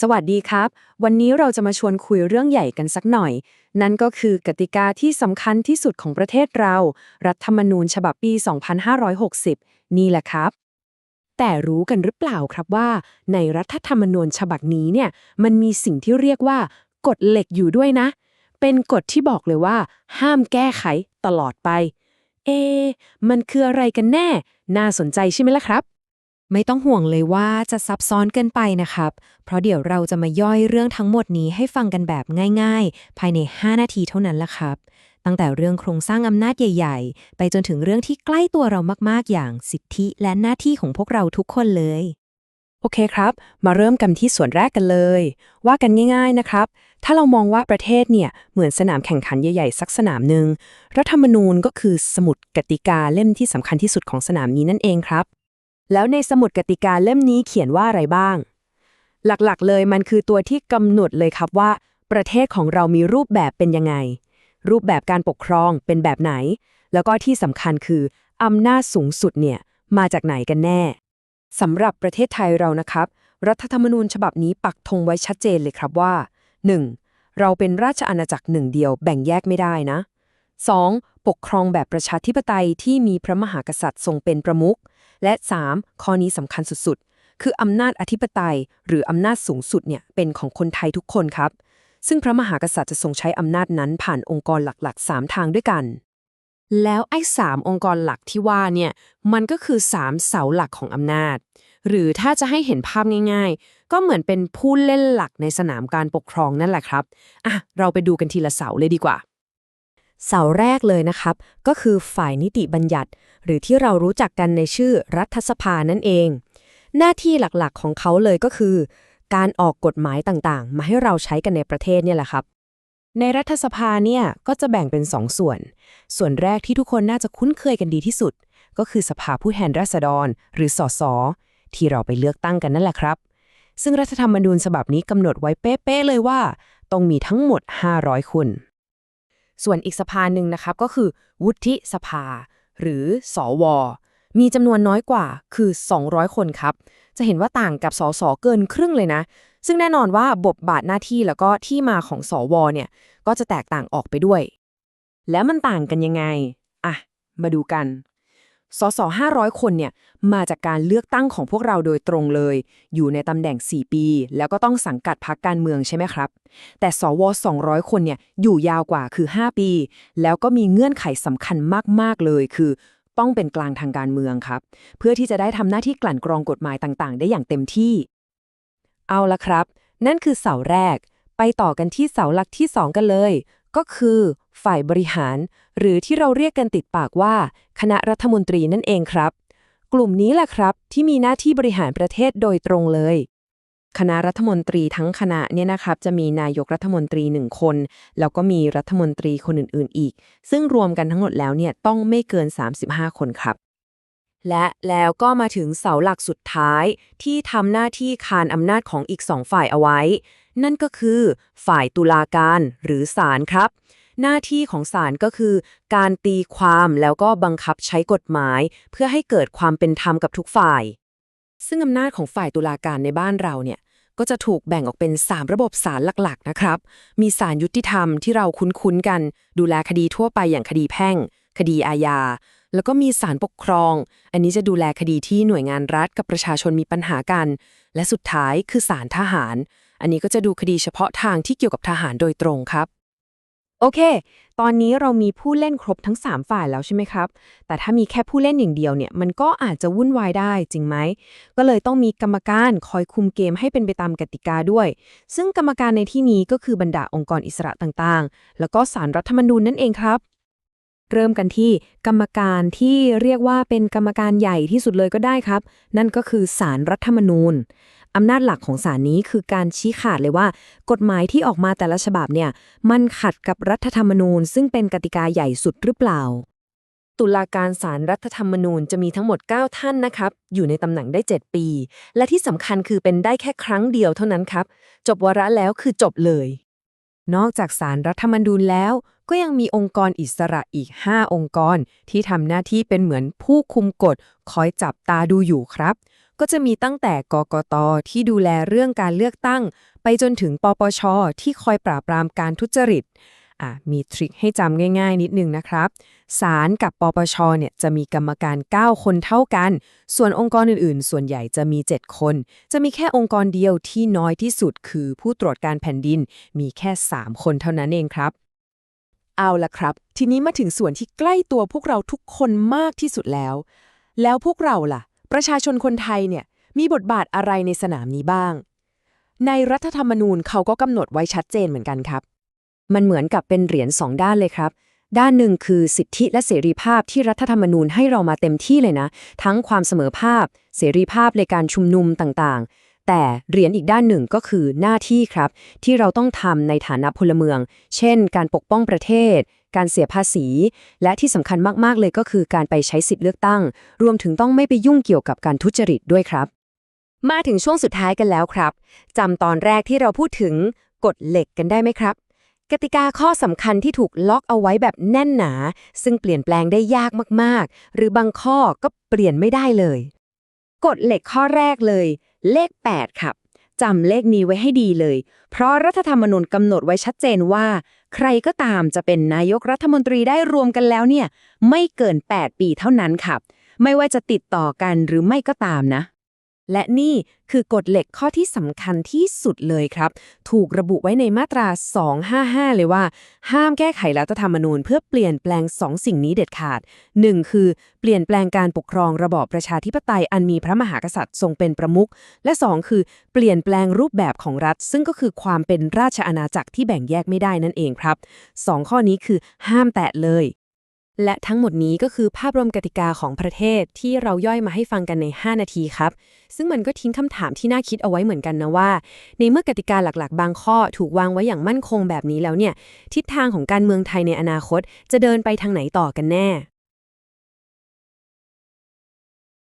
สวัสดีครับ วันนี้เราจะมาชวนคุยเรื่องใหญ่กันสักหน่อย นั่นก็คือกติกาที่สำคัญที่สุดของประเทศเรา รัฐธรรมนูญฉบับปี 2560 นี่แหละครับ แต่รู้กันหรือเปล่าครับว่า ในรัฐธรรมนูญฉบับนี้เนี่ย มันมีสิ่งที่เรียกว่ากฎเหล็กอยู่ด้วยนะ เป็นกฎที่บอกเลยว่า ห้ามแก้ไขตลอดไป เอ มันคืออะไรกันแน่ น่าสนใจใช่ไหมล่ะครับ ไม่ต้องห่วงเลยว่าจะซับซ้อนเกินไปนะครับ เพราะเดี๋ยวเราจะมาย่อยเรื่องทั้งหมดนี้ให้ฟังกันแบบง่ายๆ ภายใน 5 นาทีเท่านั้นละครับ ตั้งแต่เรื่องโครงสร้างอำนาจใหญ่ ๆ ไปจนถึงเรื่องที่ใกล้ตัวเรามากๆ อย่างสิทธิและหน้าที่ของพวกเราทุกคนเลย โอเคครับ มาเริ่มกันที่ส่วนแรกกันเลย ว่ากันง่าย ๆนะครับ ถ้าเรามองว่าประเทศเนี่ยเหมือนสนามแข่งขันใหญ่ๆสักสนามหนึ่งรัฐธรรมนูญก็คือสมุดกติกาเล่มที่สำคัญที่สุดของสนามนี้นั่นเองครับ แล้วในสมุดกติกาเล่มนี้เขียนว่าอะไรบ้าง หลักๆเลยมันคือตัวที่กำหนดเลยครับว่า ประเทศของเรามีรูปแบบเป็นยังไง รูปแบบการปกครองเป็นแบบไหน แล้วก็ที่สำคัญคืออำนาจสูงสุดเนี่ยมาจากไหนกันแน่สำหรับประเทศไทยเรานะครับ รัฐธรรมนูญฉบับนี้ปักธงไว้ชัดเจนเลยครับว่า 1. เราเป็นราชอาณาจักรหนึ่งเดียวแบ่งแยกไม่ได้นะ 2. ปกครองแบบประชาธิปไตยที่มีพระมหากษัตริย์ทรงเป็นประมุข และ 3. ข้อนี้สำคัญสุดๆ คืออำนาจอธิปไตย หรืออำนาจสูงสุดเนี่ยเป็นของคนไทยทุกคนครับ ซึ่งพระมหากษัตริย์จะทรงใช้อำนาจนั้นผ่านองค์กรหลักๆ 3 ทางด้วยกัน แล้วไอ้สามองค์กรหลักที่ว่าเนี่ยมันก็คือ 3 เสาหลักของอำนาจ หรือถ้าจะให้เห็นภาพง่าย ๆ ก็เหมือนเป็นผู้เล่นหลักในสนามการปกครองนั่นแหละครับอะเราไปดูกันทีละเสาเลยดีกว่า เสาแรกเลยนะครับ ก็คือฝ่ายนิติบัญญัติ หรือที่เรารู้จักกันในชื่อรัฐสภานั่นเอง หน้าที่หลักๆของเขาเลยก็คือ การออกกฎหมายต่างๆ มาให้เราใช้กันในประเทศเนี่ยแหละครับ ในรัฐสภาเนี่ยก็จะแบ่งเป็น2ส่วน ส่วนแรกที่ทุกคนน่าจะคุ้นเคยกันดีที่สุด ก็คือสภาผู้แทนราษฎร หรือสสที่เราไปเลือกตั้งกันนั่นแหละครับซึ่งรัฐธรรมนูญฉบับนี้กำหนดไว้เป๊ะๆเลยว่า ต้องมีทั้งหมด 500 คน ส่วนอีกสภาหนึ่งนะครับก็คือ วุฒิสภา หรือสวมีจำนวนน้อยกว่าคือ 200 คนครับ จะเห็นว่าต่างกับสสเกินครึ่งเลยนะ ซึ่งแน่นอนว่าบทบาทหน้าที่แล้วก็ที่มาของสวเนี่ย ก็จะแตกต่างออกไปด้วย แล้วมันต่างกันยังไง อะ มาดูกัน สส500 คนเนี่ยมาจากการเลือกตั้งของพวกเราโดยตรงเลย อยู่ในตำแหน่ง 4 ปี แล้วก็ต้องสังกัดพรรคการเมืองใช่ไหมครับ แต่สว 200 คนเนี่ยอยู่ยาวกว่าคือ 5 ปี แล้วก็มีเงื่อนไขสำคัญมาก ๆ เลยคือต้องเป็นกลางทางการเมืองครับ เพื่อที่จะได้ทำหน้าที่กลั่นกรองกฎหมายต่างๆ ได้อย่างเต็มที่ เอาละครับ นั่นคือเสาแรก ไปต่อกันที่เสาหลักที่ 2 กันเลย ก็คือ ฝ่ายบริหาร หรือที่เราเรียกกันติดปากว่า คณะรัฐมนตรีนั่นเองครับ กลุ่มนี้แหละครับที่มีหน้าที่บริหารประเทศโดยตรงเลย คณะรัฐมนตรีทั้งคณะเนี่ยนะครับจะมีนายกรัฐมนตรีหนึ่งคน แล้วก็มีรัฐมนตรีคนอื่นๆ อีก ซึ่งรวมกันทั้งหมดแล้วเนี่ยต้องไม่เกิน 35 คนครับและแล้วก็มาถึงเสาหลักสุดท้าย ที่ทำหน้าที่คานอำนาจของอีกสองฝ่ายเอาไว้ นั่นก็คือ ฝ่ายตุลาการหรือศาลครับ หน้าที่ของศาลก็คือ การตีความแล้วก็บังคับใช้กฎหมาย เพื่อให้เกิดความเป็นธรรมกับทุกฝ่าย ซึ่งอำนาจของฝ่ายตุลาการในบ้านเราเนี่ยก็จะถูกแบ่งออกเป็น 3 ระบบศาลหลักๆ นะครับ มีศาลยุติธรรมที่เราคุ้นๆกัน ดูแลคดีทั่วไปอย่างคดีแพ่ง คดีอาญา แล้วก็มีศาลปกครอง อันนี้จะดูแลคดีที่หน่วยงานรัฐกับประชาชนมีปัญหากัน และสุดท้ายคือศาลทหาร อันนี้ก็จะดูคดีเฉพาะทางที่เกี่ยวกับทหารโดยตรงครับ โอเค ตอนนี้เรามีผู้เล่นครบทั้ง 3 ฝ่ายแล้วใช่ไหมครับ แต่ถ้ามีแค่ผู้เล่นอย่างเดียวเนี่ย มันก็อาจจะวุ่นวายได้จริงไหม ก็เลยต้องมีกรรมการคอยคุมเกมให้เป็นไปตามกติกาด้วย ซึ่งกรรมการในที่นี้ก็คือบรรดาองค์กรอิสระต่างๆ แล้วก็สารรัฐธรรมนูญนั่นเองครับ เริ่มกันที่กรรมการที่เรียกว่าเป็นกรรมการใหญ่ที่สุดเลยก็ได้ครับ นั่นก็คือสารรัฐธรรมนูญ อำนาจหลักของศาลนี้คือการชี้ขาดเลยว่า กฎหมายที่ออกมาแต่ละฉบับเนี่ย มันขัดกับรัฐธรรมนูญ ซึ่งเป็นกติกาใหญ่สุดหรือเปล่า ตุลาการศาลรรัฐธรรมนูญจะมีทั้งหมด 9 ท่านนะครับ อยู่ในตำแหน่งได้ 7 ปี และที่สำคัญคือเป็นได้แค่ครั้งเดียวเท่านั้นครับ จบวาระแล้วคือจบเลย นอกจากสารรัฐธรรมนูญแล้วก็ยังมีองค์กรอิสระอีก 5 องค์กร ที่ทำหน้าที่เป็นเหมือนผู้คุมกฎคอยจับตาดูอยู่ครับ ก็จะมีตั้งแต่กกตที่ดูแลเรื่องการเลือกตั้ง ไปจนถึงปปช ที่คอยปราบปรามการทุจริตอะมีทริคให้จำง่าย ๆ นิดนึงนะครับศาลกับปปชเนี่ยจะมีกรรมการ 9 คนเท่ากัน ส่วนองค์กรอื่นๆ ส่วนใหญ่จะมี 7 คน จะมีแค่องค์กรเดียวที่น้อยที่สุดคือผู้ตรวจการแผ่นดิน มีแค่ 3 คนเท่านั้นเองครับ เอาละครับ ทีนี้มาถึงส่วนที่ใกล้ตัวพวกเราทุกคนมากที่สุดแล้ว แล้วพวกเราล่ะ ประชาชนคนไทยเนี่ยมีบทบาทอะไรในสนามนี้บ้าง ในรัฐธรรมนูญเขาก็กำหนดไว้ชัดเจนเหมือนกันครับ มันเหมือนกับเป็นเหรียญสองด้านเลยครับ ด้านหนึ่งคือสิทธิและเสรีภาพที่รัฐธรรมนูญให้เรามาเต็มที่เลยนะ ทั้งความเสมอภาพ เสรีภาพในการชุมนุมต่างๆ แต่เหรียญอีกด้านหนึ่งก็คือหน้าที่ครับ ที่เราต้องทำในฐานะพลเมือง เช่น การปกป้องประเทศ การเสียภาษี และที่สำคัญมากๆเลยก็คือการไปใช้สิทธิ์เลือกตั้ง รวมถึงต้องไม่ไปยุ่งเกี่ยวกับการทุจริตด้วยครับ มาถึงช่วงสุดท้ายกันแล้วครับจำตอนแรกที่เราพูดถึงกฎเหล็กกันได้ไหมครับ กติกาข้อสำคัญที่ถูกล็อกเอาไว้แบบแน่นหนา ซึ่งเปลี่ยนแปลงได้ยากมากๆ หรือบางข้อก็เปลี่ยนไม่ได้เลย กฎเหล็กข้อแรกเลย เลข 8 ครับ จำเลขนี้ไว้ให้ดีเลย เพราะรัฐธรรมนูญกำหนดไว้ชัดเจนว่า ใครก็ตามจะเป็นนายกรัฐมนตรีได้รวมกันแล้วเนี่ย ไม่เกิน 8 ปีเท่านั้นครับ ไม่ว่าจะติดต่อกันหรือไม่ก็ตามนะ และนี่คือกฎเหล็กข้อที่สำคัญที่สุดเลยครับ ถูกระบุไว้ในมาตรา 255 เลยว่า ห้ามแก้ไขรัฐธรรมนูญเพื่อเปลี่ยนแปลง2สิ่งนี้เด็ดขาด 1. คือเปลี่ยนแปลงการปกครองระบอบประชาธิปไตยอันมีพระมหากษัตริย์ทรงเป็นประมุขและ 2 คือเปลี่ยนแปลงรูปแบบของรัฐ ซึ่งก็คือความเป็นราชอาณาจักรที่แบ่งแยกไม่ได้นั่นเองครับ 2 ข้อนี้คือห้ามแตะเลย และทั้งหมดนี้ก็คือภาพรวมกติกาของประเทศที่เราย่อยมาให้ฟังกันใน 5 นาทีครับ ซึ่งมันก็ทิ้งคำถามที่น่าคิดเอาไว้เหมือนกันนะว่า ในเมื่อกติกาหลักๆ บางข้อถูกวางไว้อย่างมั่นคงแบบนี้แล้วเนี่ย ทิศทางของการเมืองไทยในอนาคตจะเดินไปทางไหนต่อกันแน่